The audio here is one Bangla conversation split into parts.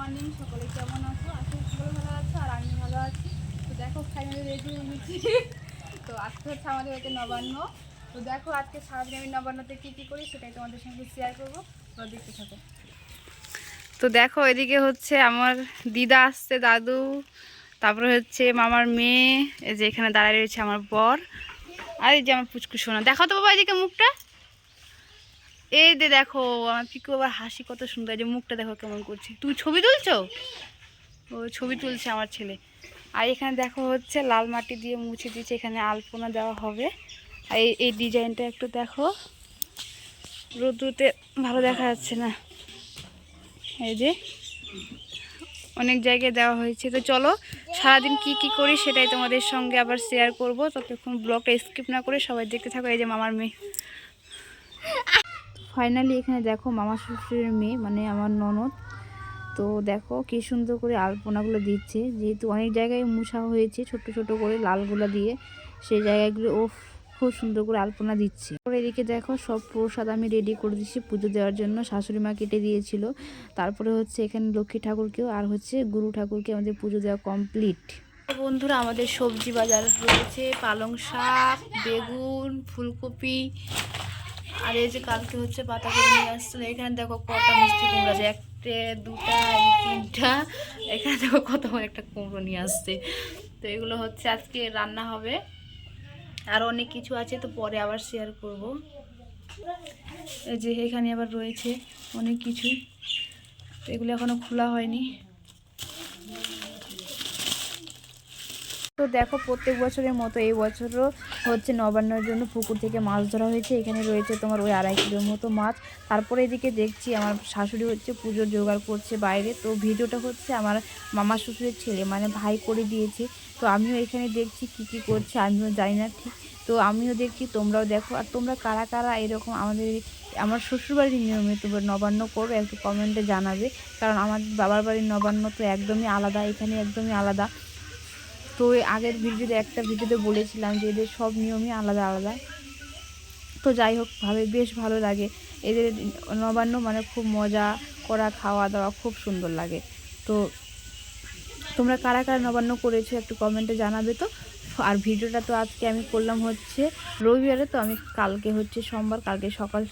মর্নিং, সকলে কেমন আছো? আজকে সকলে ভালো আছো আর আমি ভালো আছি। তো দেখো ফাইনালি রেডি হয়ে গেছি। তো আজকে হচ্ছে আমাদের হচ্ছে নবান্ন। তো দেখো, আজকে সারাদিন আমি নবান্নতে কী কী করি সেটাই তোমাদের সঙ্গে শেয়ার করব। তো দেখতে থাকো। তো দেখো, এদিকে হচ্ছে আমার দিদা আসছে, দাদু। তারপরে হচ্ছে মামার মেয়ে। এই যে এখানে দাঁড়ায় রয়েছে আমার বর। আর এই যে আমার পুচকু সোনা। দেখো বাবা এদিকে মুখটা। এই যে দেখো, আমার পিকু আবার হাসি কত সুন্দর যে মুখটা দেখো কেমন করছে। তুই ছবি তুলছো? ও, ছবি তুলছে আমার ছেলে। আর এখানে দেখো হচ্ছে লাল মাটি দিয়ে মুছে দিয়েছে, এখানে আলপনা দেওয়া হবে। আর এই ডিজাইনটা একটু দেখো। রোদ্রুতে ভালো দেখা যাচ্ছে না। এই যে, অনেক জায়গায় দেওয়া হয়েছে। তো চলো, সারাদিন কি কি করি সেটাই তোমাদের সঙ্গে আবার শেয়ার করব। ততক্ষণ ব্লগটা স্কিপ না করে সবাই দেখতে থাকো। এই যে মামার মেয়ে। ফাইনালি এখানে দেখো মামা শ্বশুরের মেয়ে মানে আমার ননদ। তো দেখো কি সুন্দর করে আলপনাগুলো দিচ্ছে। যেহেতু অনেক জায়গায় মুছা হয়েছে ছোট ছোট করে লালগুলো দিয়ে, সেই জায়গাগুলো ও খুব সুন্দর করে আলপনা দিচ্ছে। তারপরে এদিকে দেখো সব প্রসাদ আমি রেডি করে দিচ্ছি পুজো দেওয়ার জন্য। শাশুড়ি মা কেটে দিয়েছিল। তারপরে হচ্ছে এখানে লক্ষ্মী ঠাকুরকেও আর হচ্ছে গুরু ঠাকুরকে আমাদের পুজো দেওয়া কমপ্লিট বন্ধুরা, আমাদের সবজি বাজার রয়েছে। পালং শাক, বেগুন, ফুলকপি আর এই যে কালকে হচ্ছে পাতাগুলো নিয়ে আসছিল, এখানে দেখো কটা মিষ্টি কুমড়ো আছে। একটা, দুটা তিনটা, এখানে দেখো কত একটা কুমড়ো নিয়ে আসছে। তো এগুলো হচ্ছে আজকে রান্না হবে। আর অনেক কিছু আছে, তো পরে আবার শেয়ার করব। এই যে এখানে আবার রয়েছে অনেক কিছু। তো এগুলো এখনও খোলা হয়নি। তো দেখো প্রত্যেক বছরের মতো এই বছরও হচ্ছে নবান্নের জন্য পুকুর থেকে মাছ ধরা হয়েছে। এখানে রয়েছে তোমার ওই আড়াই কিলোর মতো মাছ। তারপরে এদিকে দেখছি আমার শাশুড়ি হচ্ছে পুজোর জোগাড় করছে বাইরে। তো ভিডিওটা হচ্ছে আমার মামা শ্বশুরের ছেলে মানে ভাই করে দিয়েছে। তো আমিও এখানে দেখছি কি কি করছে, আমিও জানি না ঠিক। তো আমিও দেখছি, তোমরাও দেখো। আর তোমরা কারা কারা এরকম আমাদের আমার শ্বশুরবাড়ির নিয়মে তোমরা নবান্ন করো একটু কমেন্টে জানাবে। কারণ আমার বাবার বাড়ির নবান্ন তো একদমই আলাদা, এখানে একদমই আলাদা। তো আগের ভিডিওতে একটা ভিডিওতে বলেছিলাম যে এদের সব নিয়মই আলাদা আলাদা। তো যাই হোক, ভাবে বেশ ভালো লাগে। এদের নবান্ন মানে খুব মজা করা, খাওয়া দাওয়া খুব সুন্দর লাগে। তো তোমরা কারা কারা নবান্ন করেছ একটু কমেন্টে জানাবে তো। আর ভিডিওটা তো আজকে আমি করলাম হচ্ছে রবিবারে, তো আমি কালকে হচ্ছে সোমবার, কালকে সকাল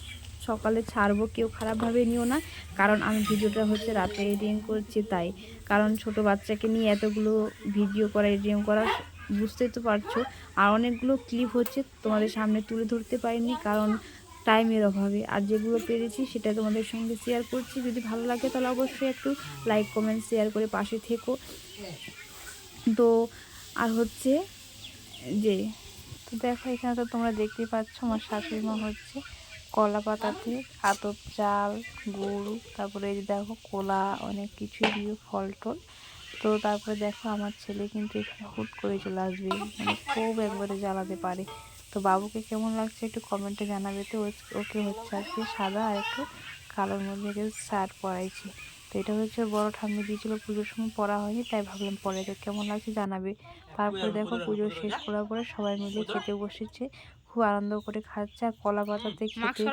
সকালে ছাড়বো, কেউ খারাপভাবে নিও না। কারণ আমি ভিডিওটা হচ্ছে রাতে এডিটিং করছি তাই। কারণ ছোট বাচ্চাকে নিয়ে এতগুলো ভিডিও করা এডিটিং করা, বুঝতেই তো পারছ। আর অনেকগুলো ক্লিপ হচ্ছে তোমাদের সামনে তুলে ধরতে পারিনি কারণ টাইমের অভাবে। আর যেগুলো পেরেছি সেটা তোমাদের সঙ্গে শেয়ার করছি। যদি ভালো লাগে তাহলে অবশ্যই একটু লাইক কমেন্ট শেয়ার করে পাশে থেকো। তো আর হচ্ছে যে, তো দেখো এখানে তো তোমরা দেখতেই পাচ্ছ আমার শাশুড়ি মা হচ্ছে। কলা পাতাতে আতপ চাল গুড় তারপরে এই যে দেখো কোলা অনেক কিছু দিয়ে ফল টল তো তারপরে দেখো আমার ছেলে কিন্তু এখানে হুট করে চলে আসবে মানে খুব একবারে জ্বালাতে পারে। তো বাবুকে কেমন লাগছে একটু কমেন্টে জানাবে তো ওকে হচ্ছে আজকে সাদা আর একটু কালোর মধ্যে শার্ট পরাইছি। তো এটা হচ্ছে বড় ঠাম্মি দিয়েছিল পুজোর সময় পরা হয়নি তাই ভাবলাম পরে তো কেমন লাগছে জানাবে। তারপরে দেখো পুজো শেষ করার পরে সবাই মিলে খেতে বসেছে। খুব আনন্দ করে খাচ্ছে আর কলা পাতাতে খেতে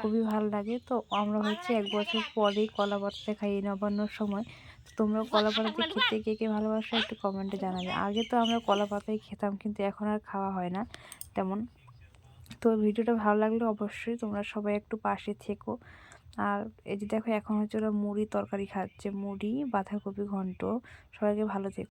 খুবই ভালো লাগে। তো আমরা হচ্ছে এক বছর পরেই কলা পাতাতে খাই এই নবান্নর সময়। তো তোমরা কলা পাতাতে খেতে কে কে ভালোবাসো একটু কমেন্টে জানাবে। আগে তো আমরা কলা পাতায় খেতাম কিন্তু এখন আর খাওয়া হয় না তেমন। তো ভিডিওটা ভালো লাগলে অবশ্যই তোমরা সবাই একটু পাশে থেকো। আর এই যে দেখো এখন হচ্ছে ওরা মুড়ি তরকারি খাচ্ছে মুড়ি বাঁধাকপি ঘন্ট। সবাইকে ভালো থেকো।